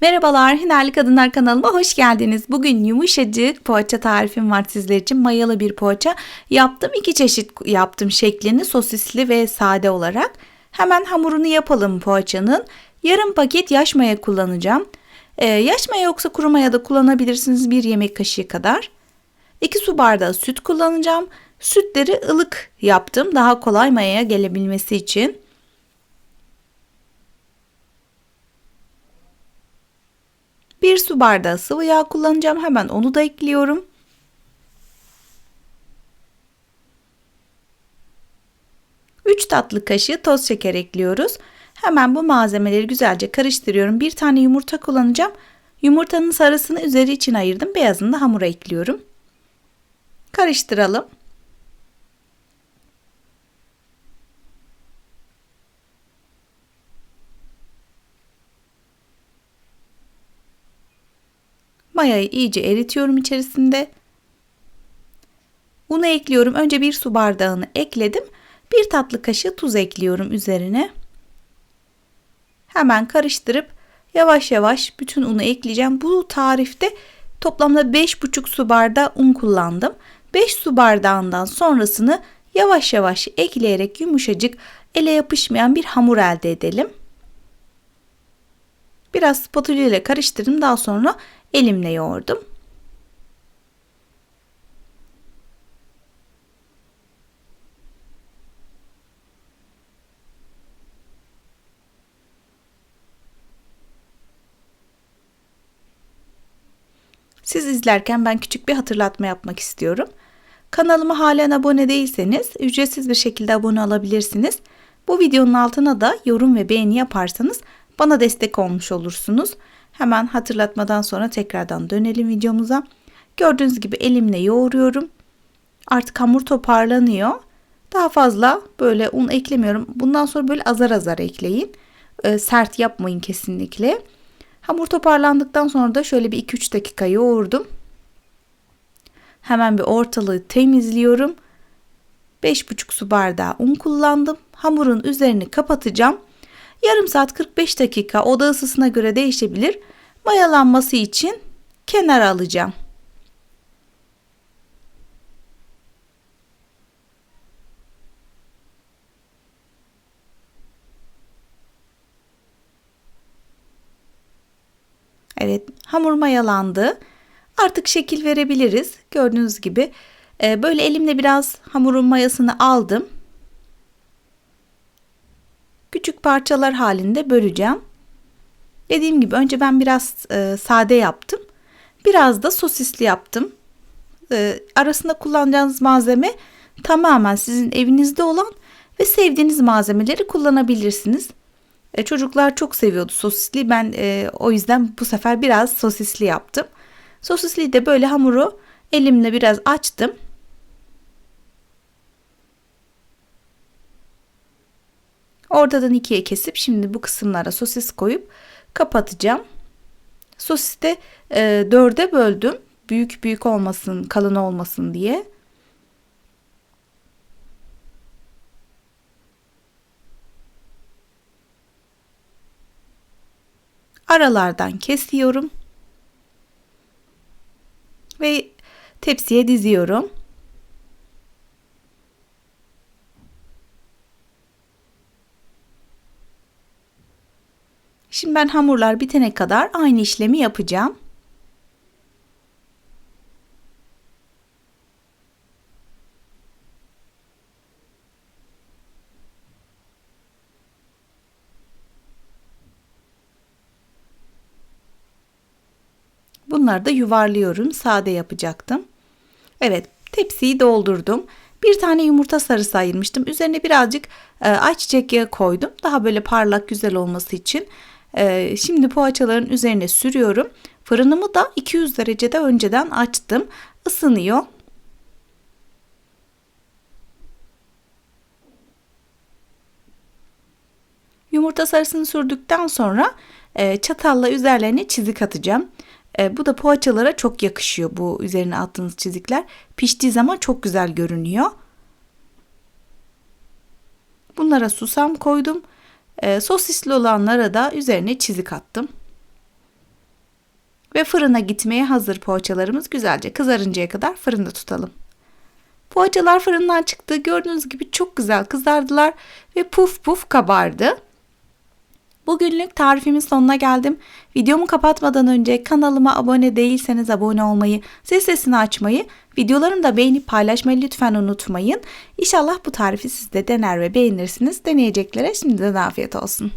Merhabalar, Hünerli Kadınlar kanalıma hoş geldiniz. Bugün yumuşacık poğaça tarifim var sizler için. Mayalı bir poğaça yaptım. İki çeşit yaptım şeklini sosisli ve sade olarak. Hemen hamurunu yapalım poğaçanın. Yarım paket yaş maya kullanacağım. Ee, yaş maya yoksa kuru maya da kullanabilirsiniz bir yemek kaşığı kadar. 2 su bardağı süt kullanacağım. Sütleri ılık yaptım daha kolay mayaya gelebilmesi için. 1 su bardağı sıvı yağ kullanacağım. Hemen onu da ekliyorum. Üç tatlı kaşığı toz şeker ekliyoruz. Hemen bu malzemeleri güzelce karıştırıyorum. Bir tane yumurta kullanacağım. Yumurtanın sarısını üzeri için ayırdım. Beyazını da hamura ekliyorum. Karıştıralım. Mayayı iyice eritiyorum içerisinde. Unu ekliyorum. Önce bir su bardağını ekledim. Bir tatlı kaşığı tuz ekliyorum üzerine. Hemen karıştırıp yavaş yavaş bütün unu ekleyeceğim. Bu tarifte toplamda 5,5 su bardağı un kullandım. 5 su bardağından sonrasını yavaş yavaş ekleyerek yumuşacık ele yapışmayan bir hamur elde edelim. Biraz spatula ile karıştırdım. Daha sonra elimle yoğurdum. Siz izlerken ben küçük bir hatırlatma yapmak istiyorum. Kanalıma halen abone değilseniz ücretsiz bir şekilde abone olabilirsiniz. Bu videonun altına da yorum ve beğeni yaparsanız bana destek olmuş olursunuz. Hemen hatırlatmadan sonra tekrardan dönelim videomuza. Gördüğünüz gibi elimle yoğuruyorum. Artık hamur toparlanıyor. Daha fazla böyle un eklemiyorum. Bundan sonra böyle azar azar ekleyin. E, sert yapmayın kesinlikle. Hamur toparlandıktan sonra da şöyle bir 2-3 dakika yoğurdum. Hemen bir ortalığı temizliyorum. 5,5 su bardağı un kullandım. Hamurun üzerini kapatacağım. Yarım saat 45 dakika oda ısısına göre değişebilir. Mayalanması için kenara alacağım. Evet hamur mayalandı. Artık şekil verebiliriz. Gördüğünüz gibi e, böyle elimle biraz hamurun mayasını aldım. Küçük parçalar halinde böleceğim. Dediğim gibi önce ben biraz e, sade yaptım. Biraz da sosisli yaptım. E, arasında kullanacağınız malzeme tamamen sizin evinizde olan ve sevdiğiniz malzemeleri kullanabilirsiniz. E, çocuklar çok seviyordu sosisli. Ben e, o yüzden bu sefer biraz sosisli yaptım. Sosisli de böyle hamuru elimle biraz açtım. Ortadan ikiye kesip şimdi bu kısımlara sosis koyup kapatacağım. Sosisi de e, dörde böldüm. Büyük büyük olmasın, kalın olmasın diye. Aralardan kesiyorum. Ve tepsiye diziyorum. Şimdi ben hamurlar bitene kadar aynı işlemi yapacağım. Bunları da yuvarlıyorum. Sade yapacaktım. Evet tepsiyi doldurdum. Bir tane yumurta sarısı ayırmıştım. Üzerine birazcık e, ayçiçek yağı koydum. Daha böyle parlak güzel olması için. E, şimdi poğaçaların üzerine sürüyorum. Fırınımı da 200 derecede önceden açtım. Isınıyor. Yumurta sarısını sürdükten sonra e, çatalla üzerlerine çizik atacağım. E, bu da poğaçalara çok yakışıyor bu üzerine attığınız çizikler. Piştiği zaman çok güzel görünüyor. Bunlara susam koydum. E, sosisli olanlara da üzerine çizik attım. Ve fırına gitmeye hazır poğaçalarımız güzelce kızarıncaya kadar fırında tutalım. Poğaçalar fırından çıktı. Gördüğünüz gibi çok güzel kızardılar ve puf puf kabardı. Bugünlük tarifimin sonuna geldim. Videomu kapatmadan önce kanalıma abone değilseniz abone olmayı, zil sesini açmayı, videolarımı da beğenip paylaşmayı lütfen unutmayın. İnşallah bu tarifi siz de dener ve beğenirsiniz. Deneyeceklere şimdiden afiyet olsun.